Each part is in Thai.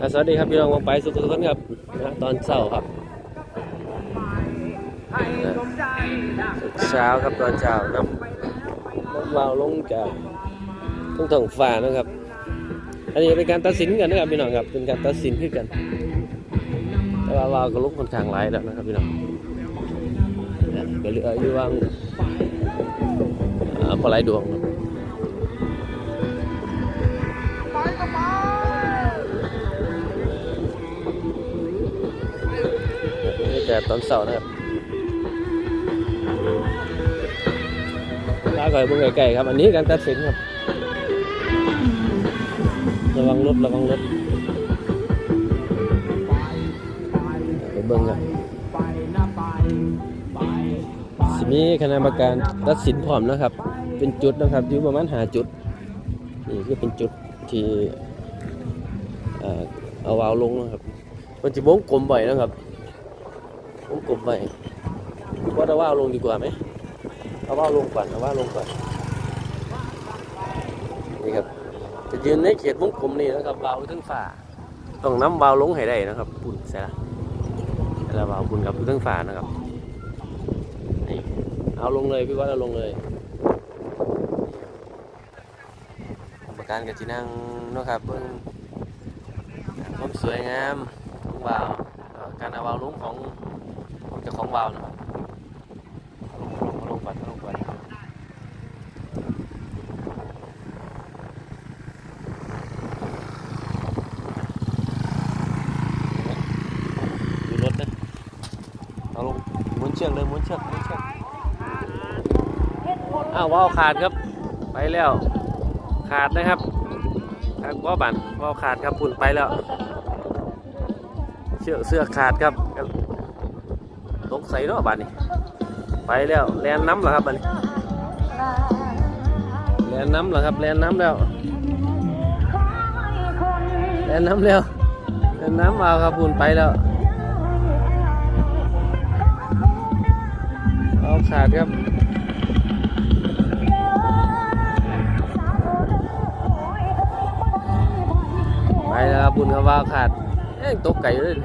อะสวัสดีครับพี่น้องวงไปสุขทุกคนครับนะตอนเช้าครับเช้าครับตอนเช้าน้ำน้ำวาวลงจากท้องท้องฟ้านะครับ อันนี้เป็นการตัดสินกันนะครับพี่น้องครับเป็นการตัดสินขึ้นกัน แต่ว่าวาวก็ลุกค่อนข้างหลายแล้วนะครับพี่น้องนะก็เหลืออยู่ว่างอ่าพอหลายดวงครับ ตอนเสาร์นะครับลาก่อยบิ่งไก่ๆครับ อันนี้การตัดสินครับ ระวังรถระวังรถไปเบิ่งครับสิมีคณะกรรมการตัดสินพร้อมนะครับ เป็นจุดนะครับอยู่ประมาณหาจุด นี่คือเป็นจุดที่เอาวาวลงนะครับ มันจะวงกลมบ่อยนะครับ วงกลมไปว่าจะว่าเอาลงดีกว่าไหมเอาว่าเอาลงก่อนเอาว่าลงก่อนนี่ครับจะยืนในเขตวงกลมนี่นะครับวาวทั้งฝ่าต้องน้ำวาวลงให้ได้นะครับปุ่นใช่ละแล้วาวปุ่นกับทั้งฝ่านะครับนี่เอาลงเลยพี่ว่าเอาลงเลยกรรมการกับจีนั่งนะครับเบิ่งความสวยงามของวาวเอ่อการเอาวาวลงของ เจ้าของวาวนะครับเอาลงก่อนเอาลงก่อนดูรถนะเอาลงม้วนเชือกเลยม้วนเชือกม้วนเชือกอ้าววาวขาดครับ ไปแล้ว ขาดนะครับว่าบันวาวขาดครับพุ่นไปแล้ว เชือกเสื้อขาดครับ ตกใส่เนาะบ้านนี้ ไปแล้วแลนน้ำเหรอครับบ้านนี้แลนน้ำเหรอครับแลนน้ำแล้วแลนน้ำแล้วแลนน้ำเอาครับปุ่นไปแล้วเอาขาดครับไปแล้วครับปุ่นครับว่าขาดตกไก่เลย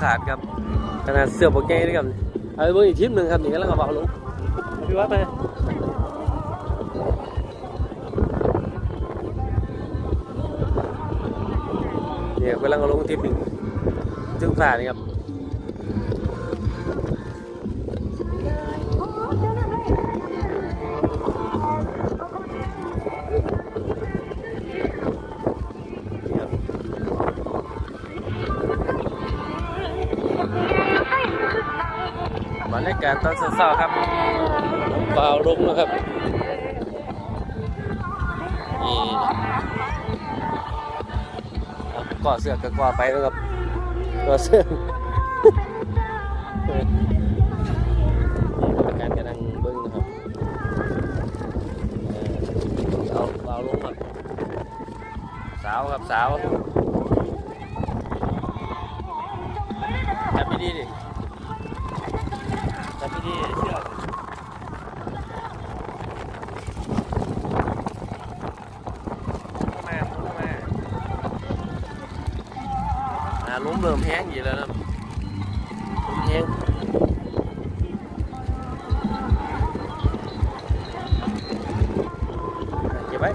ขาดครับขนาดเสื้อปกแก้ด้วยครับเอาไปเบิ่งอีกทีมหนึ่งครับนี่ก็แล้วก็บอกลุงพี่วัดไปเนี่ยกำลังลงทีมหนึ่งถึงฝ่านี่ครับากาศตอนเช้าๆครับเบาลงนะครับนี่ก่อเสือกก่อไปนะครับก่อเสือกการกำลังเบิ้งนะครับเออเอาเบาลงครับสาวครับสาว อ่าล้มเริ่มแห้งอยู่แล้วนะล้มแห้งเก็บไว้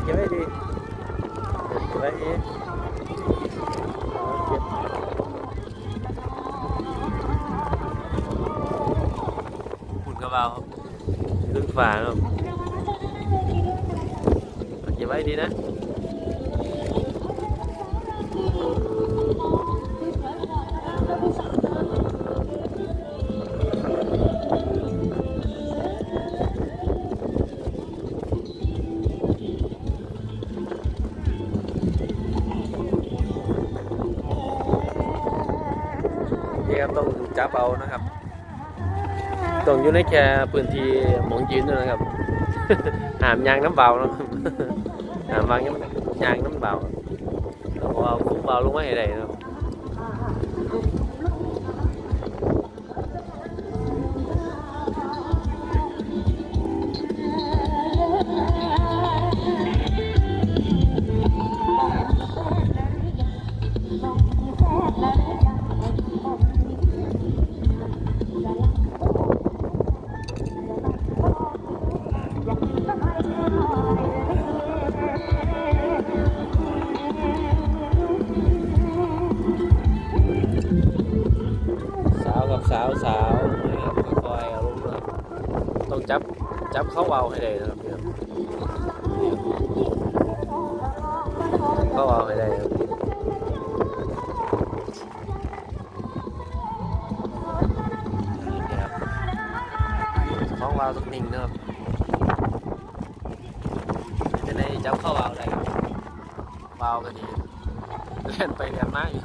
นี่ครับต้องจับเอานะครับต้องอยู่ในแค่พื้นที่หมองยืนด้วยนะครับ หามยางน้ำเบานะหามวางยางน้ำเบาเราเอาคุ้มเบาลงมาให้ได้นะ สาวสาวนะครับค่อยๆเอาลงนะครับต้องจับจับเข้าเอาให้ได้นะครับเนี่ยเข้าเอาให้ได้ครับนี่ครับท้องวาต้องนิ่งนะครับจะได้จับเข้าเอาได้ครับวาวก็ดีเล่นไปเรียนมาอยู่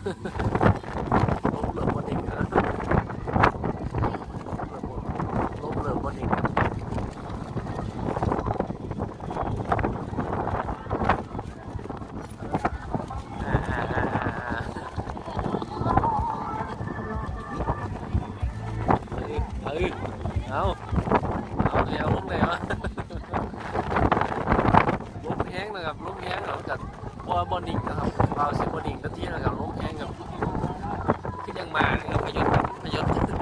ลบเริ่มบนดิ่งแล้วลบเริ่มบนดิ่งอ่าอ่าอ่าอ่าเฮ้ยเฮ้ยเอาเอาเร็วลงเลยวะลมแห้งนะครับลมแห้งเหรอ กับบัวบนดิ่งนะครับเอาสิบอนดิ่งก็ที่นะครับลมแห้งกับคือยังมาเนี่ยพยศพยศ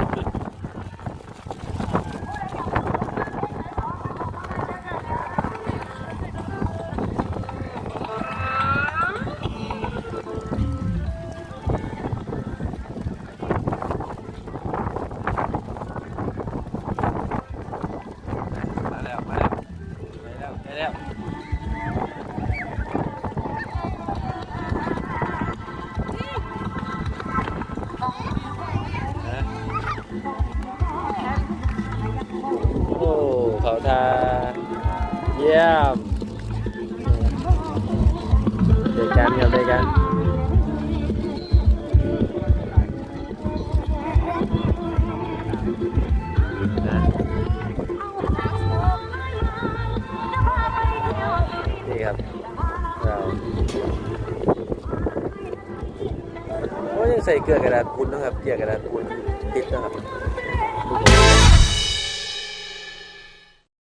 ยี่ยมเด็กกันครับเด็กกันนี่ครับเราโอ้ยังใส่เกลือกระดาษปุ้นนะครับเกลือกระดาษปุ้นติดนะครับ